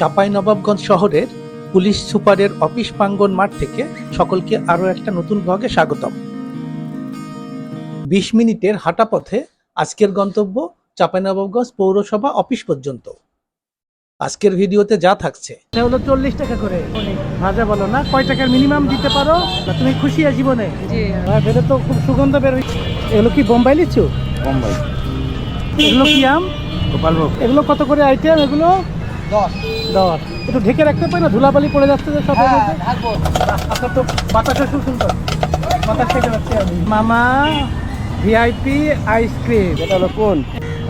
চাপাই নবাবগঞ্জ শহরের পুলিশ সুপারের অফিস প্রাঙ্গন মাঠ থেকে সকলকে আরও একটা নতুন ব্লগে স্বাগতম। বিশ মিনিটের হাঁটা পথে আজকের গন্তব্য চাঁপাইনবাবগঞ্জ পৌরসভা অফিস পর্যন্ত। আজকের ভিডিওতে যা থাকছে। এটা হলো চল্লিশ টাকা করে। ভাজা বলো না কয় টাকার মিনিমাম দিতে পারো? তুমি খুশি আছো জীবনে? জি। বেরো তো খুব সুগন্ধ বের হচ্ছে এগুলো কি বোম্বাই লিচু? বোম্বাই। এগুলো কি আম? গোপালভোগ। এগুলো কত করে আইটেম এগুলো দশ দশ একটু ঢেকে রাখতে পারি না? ধুলাবালি পড়ে যাচ্ছে যে সব আপনার তো বাতাসা খুব সুন্দর বাতাস খেতে পাচ্ছি আমি। মামা ভিআইপি আইসক্রিম এটা হলো কোন?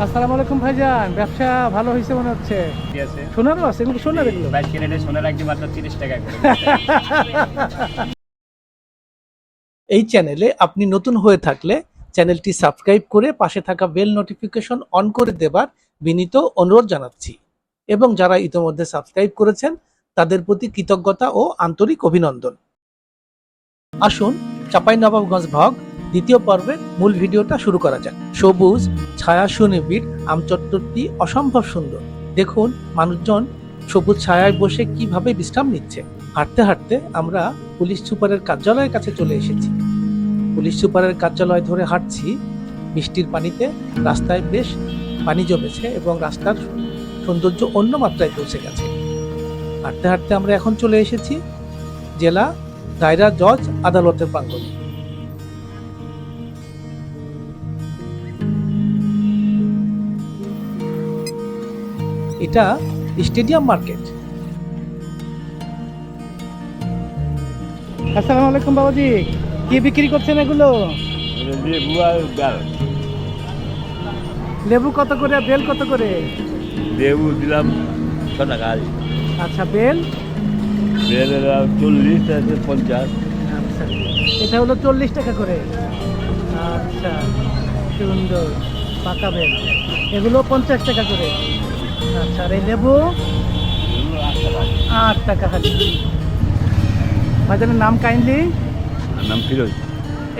আসসালামু আলাইকুম ভাইজান ব্যবসা ভালো হয়েছে মনে হচ্ছে? ঠিক আছে? সোনারও আছে এগুলো সোনার এগুলো। বাইশ ক্যারেটে সোনা রাখছি মাত্র তিরিশ টাকা এই চ্যানেলে আপনি নতুন হয়ে থাকলে চ্যানেলটি সাবস্ক্রাইব করে পাশে থাকা বেল নোটিফিকেশন অন করে দেবার বিনীত অনুরোধ জানাচ্ছি। এবং যারা ইতোমধ্যে সাবস্ক্রাইব করেছেন, তাদের প্রতি কৃতজ্ঞতা ও আন্তরিক অভিনন্দন। আসুন চাপাই নবাবগঞ্জ ভগ দ্বিতীয় পর্বের মূল ভিডিওটা শুরু করা যাক। সবুজ, ছায়া সুনিবিড় আমচত্বরটি অসম্ভব সুন্দর। দেখুন মানুষজন সবুজ ছায়ায় বসে কীভাবে বিশ্রাম নিচ্ছে। হাঁটতে হাঁটতে আমরা পুলিশ সুপারের কার্যালয়ের কাছে চলে এসেছি। পুলিশ সুপারের কার্যালয় ধরে হাঁটছি। বৃষ্টির পানিতে রাস্তায় বেশ পানি জমেছে এবং রাস্তার সৌন্দর্য অন্য মাত্রায় পৌঁছে গেছে। হাঁটতে হাঁটতে আমরা এখন চলে এসেছি জেলা দায়রা জজ আদালতের প্রাঙ্গণে। এটা স্টেডিয়াম মার্কেট। আসসালামু আলাইকুম বাবাজি কি বিক্রি করছেন এগুলো? লেবু আর লেবু কত করে বেল কত করে? লেবু দিলাম ছ টাকা আচ্ছা বেল? বেল চল্লিশ পঞ্চাশ। আচ্ছা এটা হলো চল্লিশ টাকা করে। আচ্ছা সুন্দর পাকা বেল। এগুলো পঞ্চাশ টাকা করে। আচ্ছা আর এই লেবু? আট টাকা খালি ভাইজানের নাম কাইন্ডলি? নাম ফিরোজ।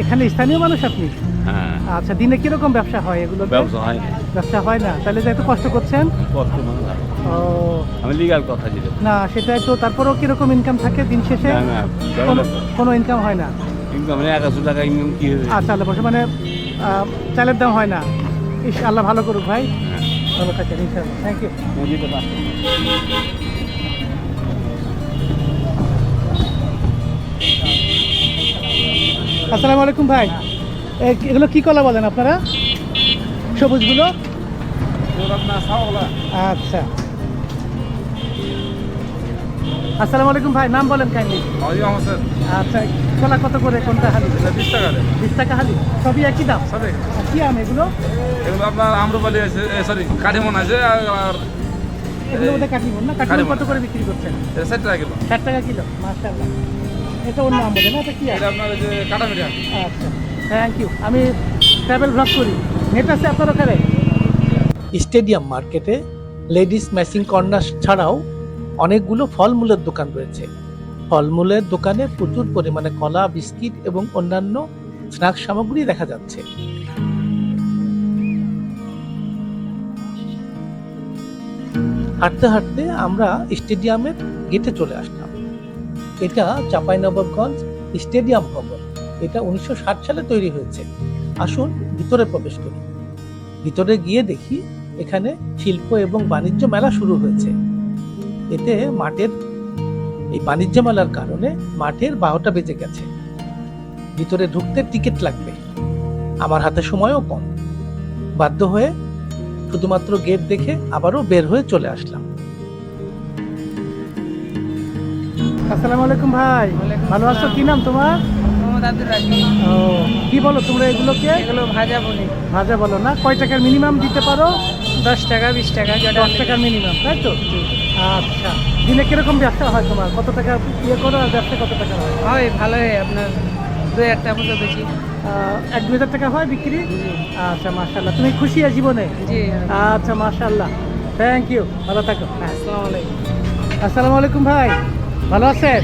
এখানে স্থানীয় মানুষ আপনি? হ্যাঁ। আচ্ছা দিনে কীরকম ব্যবসা হয় এগুলো ব্যবসা হয় না। ব্যবসা হয় না? তাহলে যে এত কষ্ট করছেন? কষ্ট মানে হয়। ও। আমি লিগাল কথা ছিল না সেটাই তো তারপরেও কীরকম ইনকাম থাকে দিন শেষে? না না কোনো- ইনকাম হয় না? ইনকাম মানে একাশো টাকা ইনকাম কি হবে? আচ্ছা আল্লাহ বসে মানে চালের দাম হয় না। ইস আল্লাহ ভালো করুক ভাই। হ্যাঁ। ভালো থাকেন ইনশাআল্লাহ। Thank you. আসসালামু আলাইকুম ভাই। এগুলো কি কলা বলেন আপনারা? সবুজগুলো? আচ্ছা। আসসালামু আলাইকুম ভাই নাম বলেন কাইন্ডলি আচ্ছা কলা কত করে কোনটা হালি? বিশ টাকা বিশ টাকা হালি? সবই একই দাম? সবে আর কি আম এগুলো? এগুলো আপনার আম্রপালি আছে সরি কাঠিমন আছে আর এগুলো ওদের কাটিমন না? কাটিমন। কত করে বিক্রি করছেন? ষাট টাকা কিলো। ষাট টাকা কিলো মাশাআল্লাহ। এটা অন্য আম বোধ না এটা কি? এটা আপনার যে কাটা মিডিয়াম আচ্ছা। থ্যাংক ইউ আমি ট্রাভেল ব্লগ করি। নেট আছে আপনার ওখানে? স্টেডিয়াম মার্কেটে লেডিস ম্যাচিং কর্নার ছাড়াও অনেকগুলো ফলমূলের দোকান রয়েছে। ফলমূলের দোকানে প্রচুর পরিমাণে কলা, বিস্কিট এবং অন্যান্য স্ন্যাক্স সামগ্রী দেখা যাচ্ছে। হাঁটতে হাঁটতে আমরা স্টেডিয়ামের গেটে চলে আসলাম। এটা চাঁপাইনবাবগঞ্জ স্টেডিয়াম ভবন। এটা উনিশশো ষাট সালে তৈরি হয়েছে। আসুন ভিতরে প্রবেশ করি। ভিতরে গিয়ে দেখি এখানে শিল্প এবং বাণিজ্য মেলা শুরু হয়েছে। এতে মাঠের এই বাণিজ্য মেলার কারণে মাঠের বারোটা বেজে গেছে। ভিতরে ঢুকতে টিকিট লাগবে। আমার হাতে সময়ও কম। বাধ্য হয়ে শুধুমাত্র গেট দেখে আবারও বের হয়ে চলে আসলাম। আসসালামু আলাইকুম ভাই। ভালো আছো? কি নাম তোমার? মোহাম্মদ আব্দুল রাকিব ও কি বলো তোমরা এগুলোকে? এগুলো ভাজা বলি। ভাজা বলো না। কয় টাকার মিনিমাম দিতে পারো? দশ টাকা বিশ টাকা দশ টাকার মিনিমাম তাই তো? আচ্ছা। দিনে কীরকম ব্যবসা হয় তোমার? কত টাকা ইয়ে করো আর ব্যবসা কত টাকা হয়? হয় ভালোই আপনার। দুই হাজার টাকা বেশি। এক দু হাজার টাকা হয় বিক্রি? আচ্ছা মাশাল্লাহ তুমি খুশি আছো জীবনে? জি। আচ্ছা মাশাল্লাহ থ্যাংক ইউ ভালো থাকো। আসসালামু আলাইকুম। আসসালামু আলাইকুম ভাই। ভালো আছেন?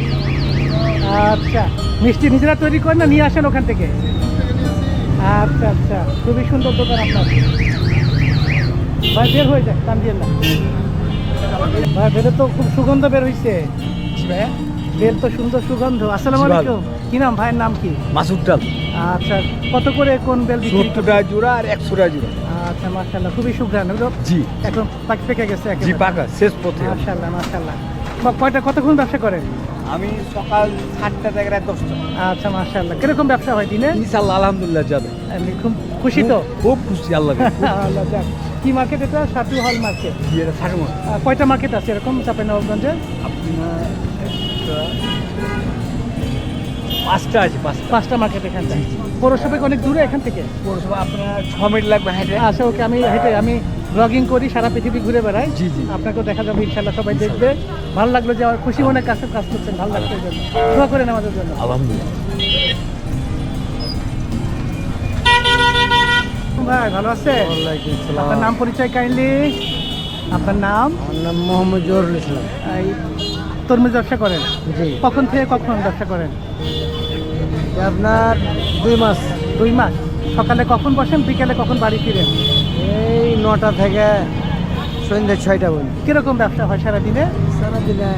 আচ্ছা মিষ্টি নিজেরা তৈরি করেন না নিয়ে আসেন ওখান থেকে? আচ্ছা আচ্ছা খুবই সুন্দর দোকান আপনার। ভাই বের হয়ে যাক কান দিয়ে না। ভাই বেলে তো খুব সুগন্ধ বের হইছে। বেল তো সুন্দর সুগন্ধ। আসসালামু আলাইকুম। কি নাম? ভাইয়ের নাম কি? মাসুর ডাল। আচ্ছা কত করে কোন বেল সত্তর টাকা জোড়া আর একশো টাকা জোড়া। আচ্ছা মাশাআল্লাহ খুবই সুগ্রান জি। এখন পাক- পেকে গেছে জি পাকা শেষ পথে। মাশাআল্লাহ মাশাআল্লাহ। কয়টা কতক্ষণ ব্যবসা করেন? আমি সকাল সাতটা থেকে রাত দশটা। আচ্ছা মাশাআল্লাহ। কীরকম ব্যবসা হয় দিনে? ইনশাল্লাহ আলহামদুলিল্লাহ যাবে। এমনি খুব খুশি তো। খুব খুশি আল্লাহ আল্লাহ যাক। কি মার্কেট এটা? সাতু হল মার্কেট এটা থাকে কয়টা মার্কেট আছে এরকম চাপাইনবাবগঞ্জে? আপনার পাঁচটা আছে পাঁচটা। পাঁচটা মার্কেট এখানে থেকে পৌরসভা অনেক দূরে এখান থেকে। পৌরসভা আপনার ছ মিনিট লাগবে হেঁটে আচ্ছা ওকে আমি হেঁটে আমি ব্লগিং করি সারা পৃথিবী ঘুরে বেড়াই। জি, জি। আপনাকেও দেখা যাবে ইনশাল্লাহ সবাই দেখবে। ভালো লাগল যে আমার খুশি মনে কাছে কাজ করছেন ভালো লাগছে জন্য। দোয়া করেন আমাদের জন্য। আলহামদুলিল্লাহ। ভাই ভালো আছে? আপনার নাম পরিচয় কাইন্ডলি আপনার নাম? নাম মোহাম্মদ জহরুল ইসলাম। এই তরমুজ ব্যবসা করেন? জি। কখন থেকে কখন ব্যবসা করেন? আপনার দুই মাস দুই মাস। সকালে কখন বসেন বিকেলে কখন বাড়ি ফিরেন? এই নটা থেকে সন্ধ্যে ছয়টা পর্যন্ত। কীরকম ব্যবসা হয় সারাদিনে? সারাদিনে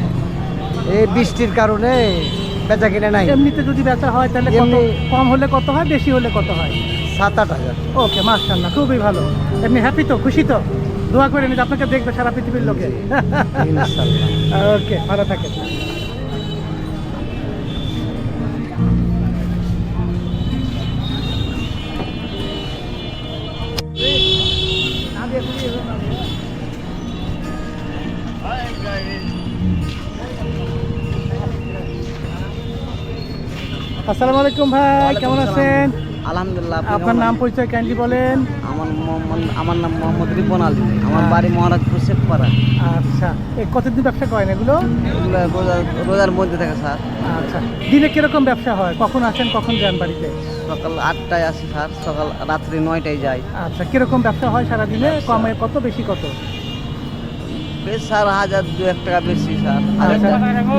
এই বৃষ্টির কারণে বেচা কিনে নাই। এমনিতে যদি বেচা হয় তাহলে কত কম হলে কত হয় বেশি হলে কত হয়? সাত আট হাজার। ওকে মাশাল্লাহ খুবই ভালো। এমনি হ্যাপি তো খুশি তো? দোয়া করে নিতে আপনাকে দেখবে সারা পৃথিবীর লোকে। ওকে ভালো থাকেন। আসসালামু আলাইকুম ভাই কেমন আছেন? আলহামদুলিল্লাহ আপনার নাম পরিচয় কাইন্ডলি বলেন? আমার আমার নাম মোহাম্মদ রিপন আলী। আমার হ্যাঁ। বাড়ি মহারাজপুর শেখপাড়া। আচ্ছা। এই কতদিন ব্যবসা করেন এগুলো? রোজার মধ্যে থাকে স্যার। আচ্ছা। দিনে কীরকম ব্যবসা হয়? কখন আসেন কখন যান বাড়িতে? সকাল আটটায় আসি স্যার। সকাল রাত্রি নয়টায় যাই। আচ্ছা কীরকম ব্যবসা হয় সারা দিনে কমে কত বেশি কত? বেশ স্যার হাজার দু এক টাকা বেশি স্যার। আচ্ছা।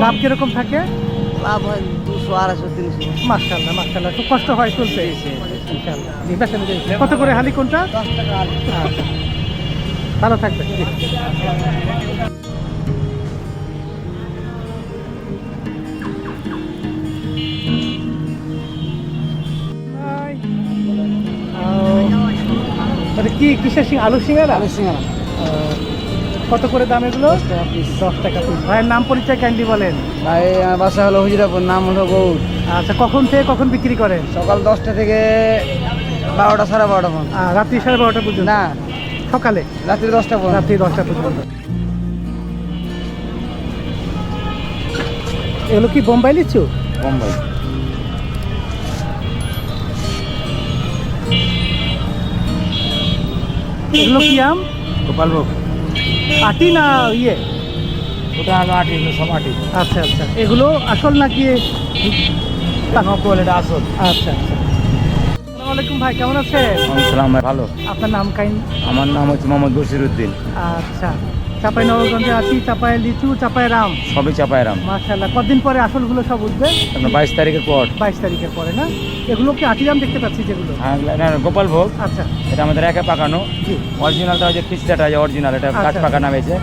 লাভ কীরকম থাকে? লাভ হয় দুশো আড়াইশো তিনশো। মাশাল্লাহ মাশাল্লাহ খুব কষ্ট হয় চলতে। কত করে হালি কোনটা? দশ টাকা আচ্ছা। ভালো থাকবে আহ, কি কিসের সিং আলু সিঙ্গারা আলু সিঙ্গারা কত করে দাম এগুলো? দশ টাকা পিস ভাইয়ের নাম পরিচয় ক্যান্ডি বলেন? ভাই আমার বাসা হলো হুজিরাপুর নাম হলো গৌর। আচ্ছা কখন থেকে কখন বিক্রি করেন? সকাল দশটা থেকে বারোটা সাড়ে বারোটা পর্যন্ত। রাত্রি সাড়ে বারোটা পর্যন্ত? না। সকালে? রাত্রি দশটা পর্যন্ত। রাত্রি দশটা পর্যন্ত। এগুলো কি বোম্বাই লিচু? বোম্বাই। এগুলো কি আম? গোপালভোগ। আটি না ইয়ে? ওটা হলো আটি সব আটি আচ্ছা আচ্ছা। এগুলো আসল নাকি নকল এটা আসল। আচ্ছা আচ্ছা। আসসালামু আলাইকুম ভাই কেমন আছেন? ভালো। আপনার নাম কাইন? আমার নাম হচ্ছে মোহাম্মদ বসির উদ্দিন আচ্ছা। চাপাই নবগঞ্জে আছি চাপাই লিচু চাপাই রাম। সবই চাপাইরাম মাশাল্লাহ কদিন পরে আসলগুলো সব উঠবে? বাইশ তারিখের পর। বাইশ তারিখের পরে না? এগুলো কি আটিরাম দেখতে পাচ্ছি যেগুলো? হ্যাঁ, না, গোপাল ভোগ। আচ্ছা। এটা আমাদের একা পাকানো। অরিজিনালটা হচ্ছে খিচটাটা আছে অরিজিনাল এটা গাছ আচ্ছা। পাকা নামেছে।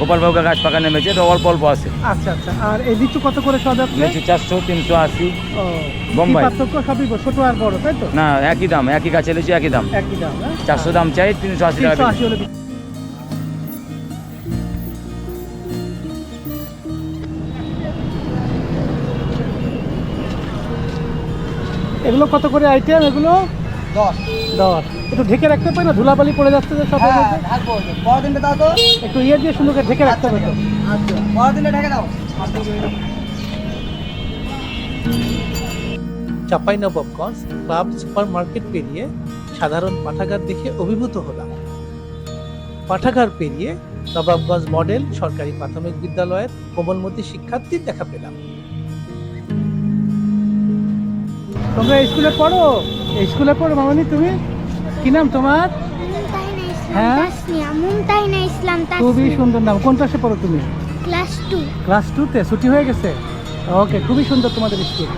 গোপাল ভোগের গাছ পাকা নেমেছে এটা অল্প অল্প আছে। আচ্ছা আচ্ছা। আর এই লিচু কত করে সব লিচু চারশো তিনশো আশি। বোম্বাই। পার্থক্য? সবই ছোট আর বড় তাই তো? না একই দাম একই গাছে লিচু একই দাম। একই দাম চারশো দাম চাই তিনশো আশি টাকা এগুলো কত করে আইটেম এগুলো দশ। দশ। একটু ঢেকে রাখতে পারি না? ধুলাবালি পড়ে যাচ্ছে যে সব হ্যাঁ দাও তো। একটু ইয়ে দিয়ে সুন্দর করে ঢেকে রাখতে তো আচ্ছা ঢেকে দাও। চাঁপাইনবাবগঞ্জ ক্লাব সুপার মার্কেট পেরিয়ে সাধারণ পাঠাগার দেখে অভিভূত হলাম। পাঠাগার পেরিয়ে নবাবগঞ্জ মডেল সরকারি প্রাথমিক বিদ্যালয়ের কোমলমতি শিক্ষার্থীর দেখা পেলাম। তোমরা স্কুলে পড়ো? স্কুলে পড়ো মামনি তুমি? কি নাম তোমার? হ্যাঁ? খুবই সুন্দর নাম। কোন ক্লাসে পড়ো তুমি? Class two. ক্লাস টুতে? ছুটি হয়ে গেছে? ওকে খুবই সুন্দর তোমাদের স্কুল।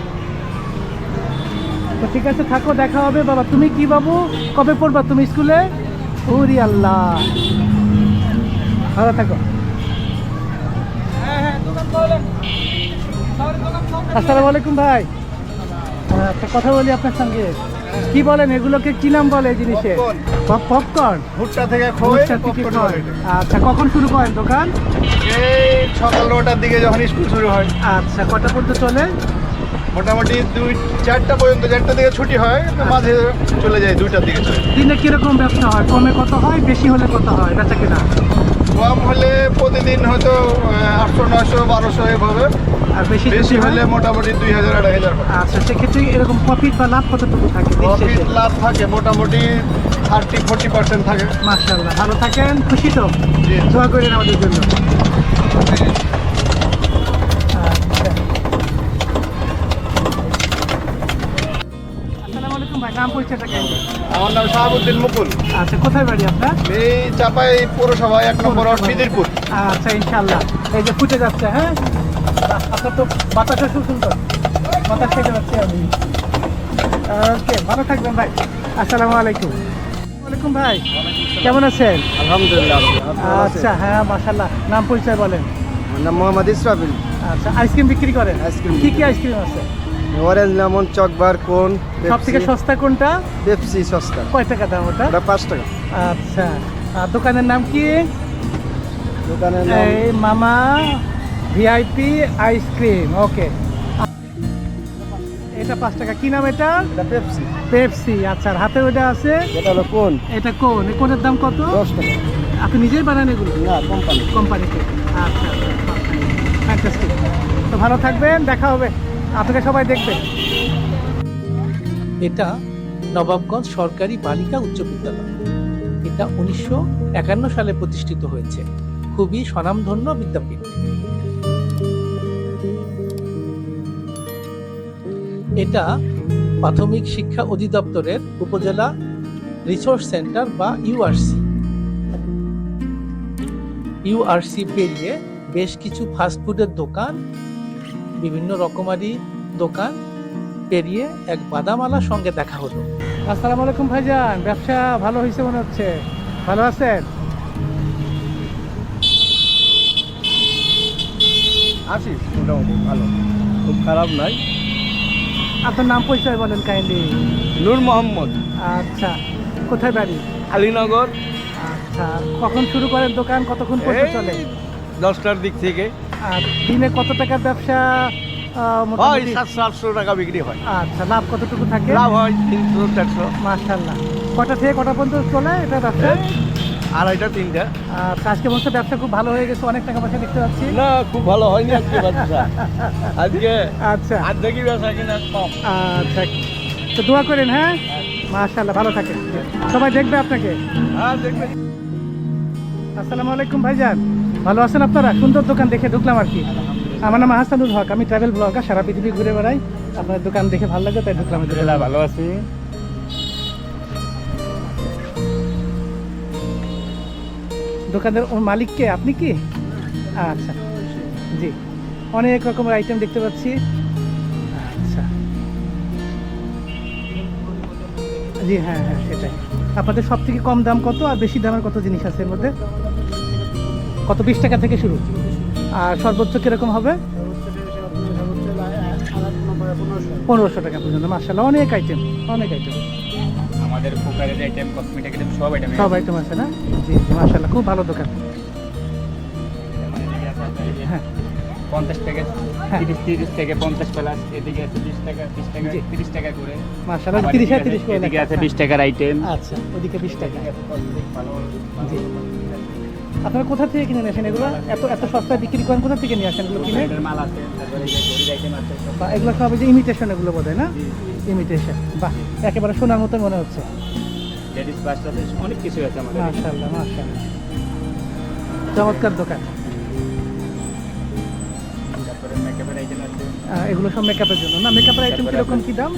তো ঠিক আছে থাকো দেখা হবে। বাবা তুমি কি বাবু? কবে পড়বা তুমি স্কুলে? ওরি আল্লাহ। ভালো থাকো। আসসালামু আলাইকুম ভাই। একটা কথা বলি আপনার সঙ্গে। কি বলেন এগুলোকে কি নাম বলে জিনিসে? পপকর্ন? ভুট্টা থেকে ভুট্টা থেকে আচ্ছা কখন শুরু করেন দোকান? এই সকাল নটার দিকে যখন স্কুল শুরু হয়। আচ্ছা কটা পর্যন্ত চলে? মোটামুটি দুই চারটা পর্যন্ত চারটা থেকে ছুটি হয় মাঝে চলে যায় দুইটার দিকে দিনে কীরকম ব্যবসা হয়? কমে কত হয়? বেশি হলে কত হয়? বেচা কিনা? কম হলে প্রতিদিন হয়তো আটশো নয়শো বারোশো এভাবে। আর বেশি বেশি হলে মোটামুটি দুই হাজার আড়াই হাজার। আচ্ছা সেক্ষেত্রে এরকম প্রফিট বা লাভ কতটুকু থাকে প্রফিট লাভ থাকে মোটামুটি থার্টি ফোর্টি পার্সেন্ট থাকে। মার্শাল্লাহ ভালো থাকেন খুশি তো। জি। দোয়া করেন আমাদের জন্য। নাম আমার নাম শাহাবুদ্দিন মুকুল। আচ্ছা কোথায় বাড়ি আপনার? এই চাপাই পৌরসভা এক নম্বর বিদিরপুর আচ্ছা ইনশাল্লাহ এই যে ফুটে যাচ্ছে হ্যাঁ? আপনার তো খুব সুন্দর। বাতাস খেতে পাচ্ছি আমি। ওকে ভালো থাকবেন ভাই। আসসালামু আলাইকুম। ওয়ালাইকুম ভাই। কেমন আছেন? আলহামদুলিল্লাহ আচ্ছা হ্যাঁ মাশাল্লাহ নাম পরিচয় বলেন। আমার নাম মোহাম্মদ ইসরাফিল। আচ্ছা আইসক্রিম বিক্রি করেন? আইসক্রিম কি কি আইসক্রিম আছে? অরেঞ্জ লেমন চকবার কোন সব থেকে সস্তা কোনটা? পেপসি সস্তা। কয় টাকা দাম ওটা? ওটা পাঁচ টাকা। আচ্ছা। আর দোকানের নাম কি? দোকানের নাম এই মামা ভিআইপি আইসক্রিম ওকে। এটা পাঁচ টাকা। কি নাম এটা? এটা পেপসি। পেপসি আচ্ছা। আর হাতে ওটা আছে? এটা হলো কোন? এটা কোন? কোনের দাম কত? দশ টাকা। আপনি নিজেই বানান এগুলো? না কোম্পানি কোম্পানিতে আচ্ছা ফ্যান্টাস্টিক তো ভালো থাকবেন দেখা হবে। আপনাকে সবাই দেখবে। এটা নবাবগঞ্জ সরকারি বালিকা উচ্চ বিদ্যালয়। এটা উনিশশো একান্ন সালে প্রতিষ্ঠিত হয়েছে। খুবই স্বনামধন্য বিদ্যাপীঠ। এটা প্রাথমিক শিক্ষা অধিদপ্তরের উপজেলা রিসোর্স সেন্টার বা ইউআরসি ইউআরসি পেরিয়ে বেশ কিছু ফাস্টফুডের দোকান বিভিন্ন রকমারি দোকান পেরিয়ে এক বাদামালার সঙ্গে দেখা হলো। আসসালামু আলাইকুম ভাইজান ব্যবসা ভালো হয়েছে মনে হচ্ছে? ভালো আছেন? আছি মোটামুটি ভালো। খুব খারাপ নাই। আপনার নাম পরিচয় বলেন কাইন্ডলি নূর মোহাম্মদ। আচ্ছা কোথায় বাড়ি? আলীনগর। আচ্ছা কখন শুরু করেন দোকান? কতক্ষণ পর্যন্ত চলে? দশটার দিক থেকে। আর দিনে কত টাকার ব্যবসা হয় মোটামুটি? সাতশো আটশো টাকা বিক্রি হয়। আচ্ছা লাভ কতটুকু থাকে? লাভ হয় তিনশো চারশো। কটা থেকে কটা পর্যন্ত চলে এটা ব্যবসা? আড়াইটা তিনটা। আচ্ছা আজকে বলছে ব্যবসা খুব ভালো হয়ে গেছে অনেক টাকা পয়সা দেখতে পাচ্ছি। না খুব ভালো হয়নি আজকে ব্যবসা। আজকে আচ্ছা। আর্ধেকই ব্যবসা কিনা কম। আচ্ছা। তো দোয়া করেন হ্যাঁ? মাশাল্লাহ ভালো থাকেন। সবাই দেখবে আপনাকে। হ্যাঁ দেখবেন আসসালামু আলাইকুম ভাইজান। ভালো আছেন আপনারা? সুন্দর দোকান দেখে ঢুকলাম আর কি। আমার নাম হাসানুল হক আমি ট্রাভেল ব্লগার সারা পৃথিবী ঘুরে বেড়াই। আপনার দোকান দেখে ভালো লাগে তাই ঢুকলাম। ভালো আছি। দোকানের ও মালিক কে? আপনি কি? আচ্ছা জি। অনেক রকমের আইটেম দেখতে পাচ্ছি। আচ্ছা। জি হ্যাঁ হ্যাঁ সেটাই। আপনাদের সব থেকে কম দাম কত আর বেশি দামের কত জিনিস আছে এর মধ্যে? কত বিশ টাকা থেকে শুরু? আর সর্বোচ্চ কীরকম হবে? পনেরোশো টাকা পর্যন্ত মার্শাল্লাহ অনেক আইটেম অনেক আইটেম আমাদের কুকারের আইটেম কসমেটিক আইটেম সব আইটেম সব আইটেম আছে না? জি মার্শাল্লাহ খুব ভালো দোকান। হ্যাঁ। পঞ্চাশ টাকা হ্যাঁ। তিরিশ তিরিশ থেকে পঞ্চাশ প্লাস এদিকে আছে বিশ টাকা বিশ টাকা তিরিশ টাকা করে। মার্শাল্লাহ তিরিশ তিরিশ এদিকে আছে। বিশ টাকার আইটেম আচ্ছা ওদিকে বিশ টাকা। জি। আপনারা কোথা থেকে কিনে আসেন এগুলো? এত এত সস্তায় বিক্রি করেন কোথা থেকে নিয়ে আসেন এগুলো কিনে? বা এগুলো সব যে ইমিটেশন এগুলো বোধ না? ইমিটেশন বাহ একেবারে সোনার মতো মনে হচ্ছে। লেডিস অনেক কিছু আছে আমাদের। মাশাল্লাহ চমৎকার দোকান। এগুলো সব মেকআপের জন্য না? মেকআপের আইটেম কীরকম কি দাম?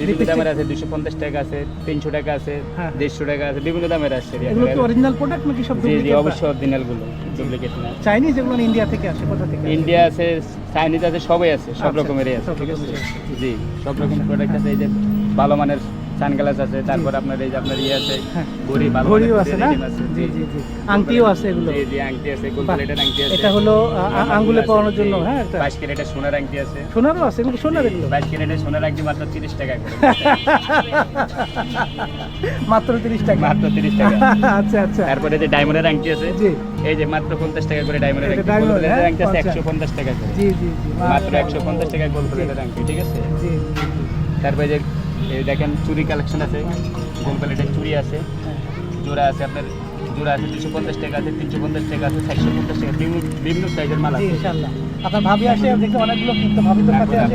বিভিন্ন দামের আছে দুশো পঞ্চাশ টাকা আছে তিনশো টাকা আছে হ্যাঁ। দেড়শো টাকা আছে বিভিন্ন দামের আছে এগুলো কি অরিজিনাল প্রোডাক্ট নাকি সব জি জি অবশ্যই অরিজিনালগুলো ডুপ্লিকেট না চাইনিজ এগুলো ইন্ডিয়া থেকে আসে কোথা থেকে ইন্ডিয়া আছে চাইনিজ আছে সবাই আছে সব আচ্ছা, রকমেরই আছে ঠিক আছে জি। সব রকম প্রোডাক্ট। আছে এই যে ভালো মানের সানগ্লাস আছে তারপর আপনার এই যে আপনার ইয়ে আছে হ্যাঁ। ঘড়ি ভালো ঘড়িও আছে না? জি। জি জি আংটিও আছে এগুলো। জি জি আংটি আছে গোল্ড আংটি আছে। এটা হলো আঙ্গুলে পরানোর জন্য হ্যাঁ একটা বাইশ ক্যারেটের সোনার আংটি আছে। সোনারও আছে এগুলো সোনার এগুলো। বাইশ ক্যারেটের সোনার আংটি মাত্র তিরিশ টাকা করে। মাত্র তিরিশ টাকা। মাত্র তিরিশ টাকা। আচ্ছা আচ্ছা। তারপরে যে ডায়মন্ডের আংটি আছে জি। এই যে মাত্র পঞ্চাশ টাকা করে ডায়মন্ডের এটা আংটি diamond, গোল্ড প্লেটের হ্যাঁ, আংটি আছে পঞ্চাশ। একশো পঞ্চাশ টাকা করে। জি জি জি। মাত্র একশো পঞ্চাশ টাকা গোল্ড প্লেটের আংটি ঠিক আছে? জি। তারপরে যে এই দেখেন চুরি কালেকশন আছে। গোল্ড প্লেটের চুরি আছে। জোড়া আছে আপনার জোড়া আছে দুশো পঞ্চাশ টাকা আছে তিনশো পঞ্চাশ টাকা আছে চারশো পঞ্চাশ টাকা বিভিন্ন বিভিন্ন সাইজের মাল আছে। ইনশাআল্লাহ। আপনার ভাবি আসে দেখে অনেকগুলো কিন্তু ভাবি তো সাথে আসে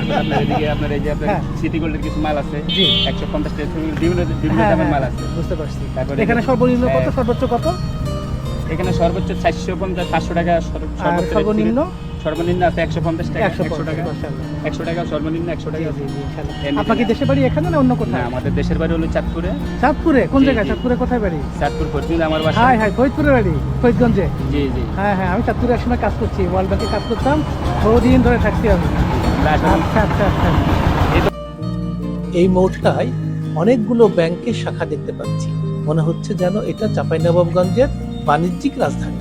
আপনার- এদিকে আপনার এই যে আপনার হ্যাঁ। সিটি গোল্ডের কিছু মাল আছে। জি। একশো পঞ্চাশ টাকা বিভিন্ন বিভিন্ন হ্যাঁ দামের মাল হ্যাঁ, আছে বুঝতে পারছি। তারপরে এখানে যে- সর্বনিম্ন কত হ্যাঁ। সর্বোচ্চ কত? এখানে সর্বোচ্চ চারশো পঞ্চাশ পাঁচশো টাকা সর্বনিম্ন? সর্বনিম্ন আছে একশো পঞ্চাশ টাকা একশো টাকা। একশো টাকা সর্বনিম্ন একশো টাকা। আপনার কি দেশের বাড়ি এখানে না অন্য কোথায়? আমাদের দেশের বাড়ি হলো চাঁদপুরে। চাঁদপুরে? কোন জায়গায়। চাঁদপুরে কোথায় বাড়ি? চাঁদপুর ফরচুন আমার বাসা। হাই হাই ফরিদপুরে বাড়ি ফরিদগঞ্জে? জি জি। হ্যাঁ হ্যাঁ আমি চাঁদপুরে একসময় কাজ করছি ওয়ার্ল্ড ব্যাংকে কাজ করতাম বহুদিন ধরে থাকছি আমি। আচ্ছা আচ্ছা আচ্ছা। এই মোড়টায় অনেকগুলো ব্যাংকের শাখা দেখতে পাচ্ছি। মনে হচ্ছে যেন এটা চাঁপাইনবাবগঞ্জের বাণিজ্যিক রাজধানী।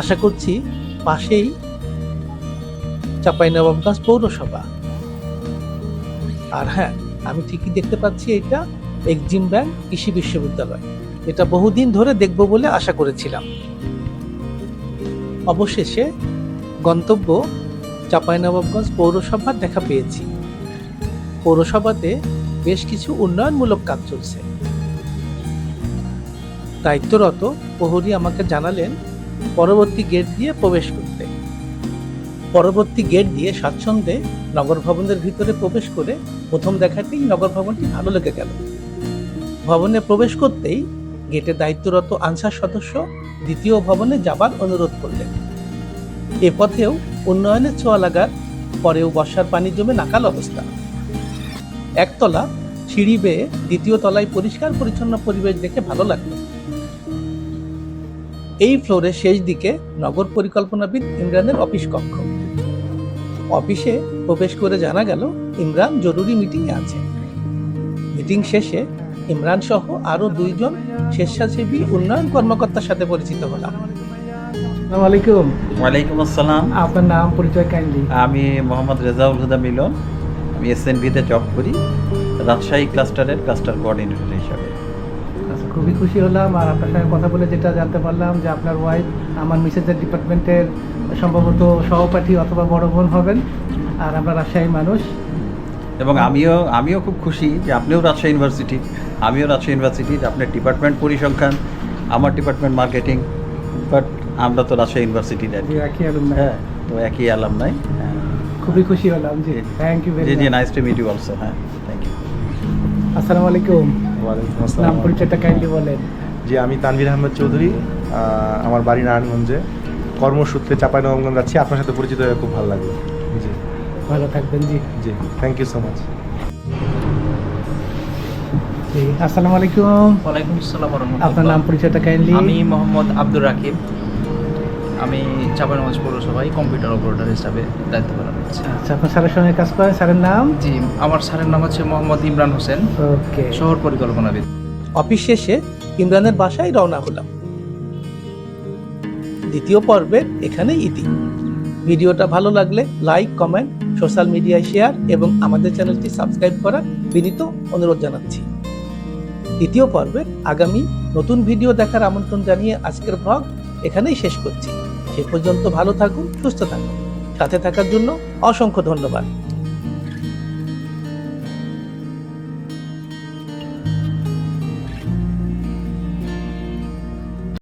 আশা করছি পাশেই চাঁপাইনবাবগঞ্জ পৌরসভা। আর হ্যাঁ আমি ঠিকই দেখতে পাচ্ছি এটা এক্সিম ব্যাংক কৃষি বিশ্ববিদ্যালয়। এটা বহুদিন ধরে দেখব বলে আশা করেছিলাম। অবশেষে গন্তব্য চাঁপাইনবাবগঞ্জ পৌরসভার দেখা পেয়েছি। পৌরসভাতে বেশ কিছু উন্নয়নমূলক কাজ চলছে। দায়িত্বরত প্রহরী আমাকে জানালেন পরবর্তী গেট দিয়ে প্রবেশ করতে। পরবর্তী গেট দিয়ে স্বাচ্ছন্দ্যে নগর ভবনের ভিতরে প্রবেশ করে প্রথম দেখাতেই নগর ভবনটি ভালো লেগে গেল। ভবনে প্রবেশ করতেই গেটে দায়িত্বরত আনসার সদস্য দ্বিতীয় ভবনে যাবার অনুরোধ করলেন। এ পথেও উন্নয়নের ছোঁয়া লাগার, পরেও বর্ষার পানি জমে নাকাল অবস্থা। একতলা সিঁড়ি বেয়ে দ্বিতীয় তলায় পরিষ্কার পরিচ্ছন্ন পরিবেশ দেখে ভালো লাগল। এই ফ্লোরের শেষ দিকে নগর পরিকল্পনাবিদ ইমরানের অফিস কক্ষ। অফিসে প্রবেশ করে জানা গেল ইমরান জরুরি মিটিংয়ে আছে। মিটিং শেষে ইমরান সহ আরও দুইজন স্বেচ্ছাসেবী উন্নয়ন কর্মকর্তার সাথে পরিচিত হলাম। আসসালামু আলাইকুম। ওয়ালাইকুম আসসালাম। আপনার নাম পরিচয় কাইন্ডলি আমি মোহাম্মদ রেজাউল হুদা মিলন। আমি এসএনভিতে জব করি। রাজশাহী ক্লাস্টারের ক্লাস্টার কোঅর্ডিনেটর হিসাবে। খুবই খুশি হলাম আর আপনার সঙ্গে কথা বলে যেটা জানতে পারলাম যে আপনার ওয়াইফ আমার মিসেসের ডিপার্টমেন্টের সম্ভবত সহপাঠী অথবা বড় বোন হবেন আর আমরা রাজশাহীর মানুষ। এবং আমিও আমিও খুব খুশি যে আপনিও রাজশাহী ইউনিভার্সিটি আমিও রাজশাহী ইউনিভার্সিটির আপনার ডিপার্টমেন্ট পরিসংখ্যান আমার ডিপার্টমেন্ট মার্কেটিং বাট আমরা তো রাজশাহী ইউনিভার্সিটির আর একই alumni। হ্যাঁ তো একই আলাম নাই খুবই খুশি হলাম জি thank you very G nice to meet you also হ্যাঁ। আসসালামু আলাইকুম। ওয়ালাইকুম নাম পরিচয়টা কাইন্ডলি বলেন। জি আমি তানভীর আহমেদ চৌধুরী আমার বাড়ি নারায়ণগঞ্জে। কর্মসূত্রে চাপাই চাঁপাইনবাবগঞ্জ যাচ্ছি আপনার সাথে পরিচিত হয়ে খুব ভালো লাগল। জি। ভালো থাকবেন জি। জি থ্যাংক ইউ সো মাচ জি আসসালামু আলাইকুম। ওয়ালাইকুম আসসালাম আপনার নাম পরিচয়টা কাইন্ডলি আমি মোহাম্মদ আব্দুর রাকিব। আমি চাপানগঞ্জ পৌরসভায় কম্পিউটার অপারেটর হিসাবে দায়িত্ব পালন করছি। আচ্ছা আপনার স্যারের সঙ্গে কাজ করেন? স্যারের নাম? জি আমার স্যারের নাম হচ্ছে মোহাম্মদ ইমরান হোসেন। ওকে। শহর পরিকল্পনাবিদ। অফিস শেষে ইমরানের বাসায় রওনা হলাম। দ্বিতীয় পর্বের এখানেই ইতি। ভিডিওটা ভালো লাগলে লাইক কমেন্ট সোশ্যাল মিডিয়ায় শেয়ার এবং আমাদের চ্যানেলটি সাবস্ক্রাইব করার বিনীত অনুরোধ জানাচ্ছি। দ্বিতীয় পর্বের আগামী নতুন ভিডিও দেখার আমন্ত্রণ জানিয়ে আজকের ব্লগ এখানেই শেষ করছি। সে পর্যন্ত ভালো থাকুন সুস্থ থাকুন। সাথে থাকার জন্য অসংখ্য ধন্যবাদ।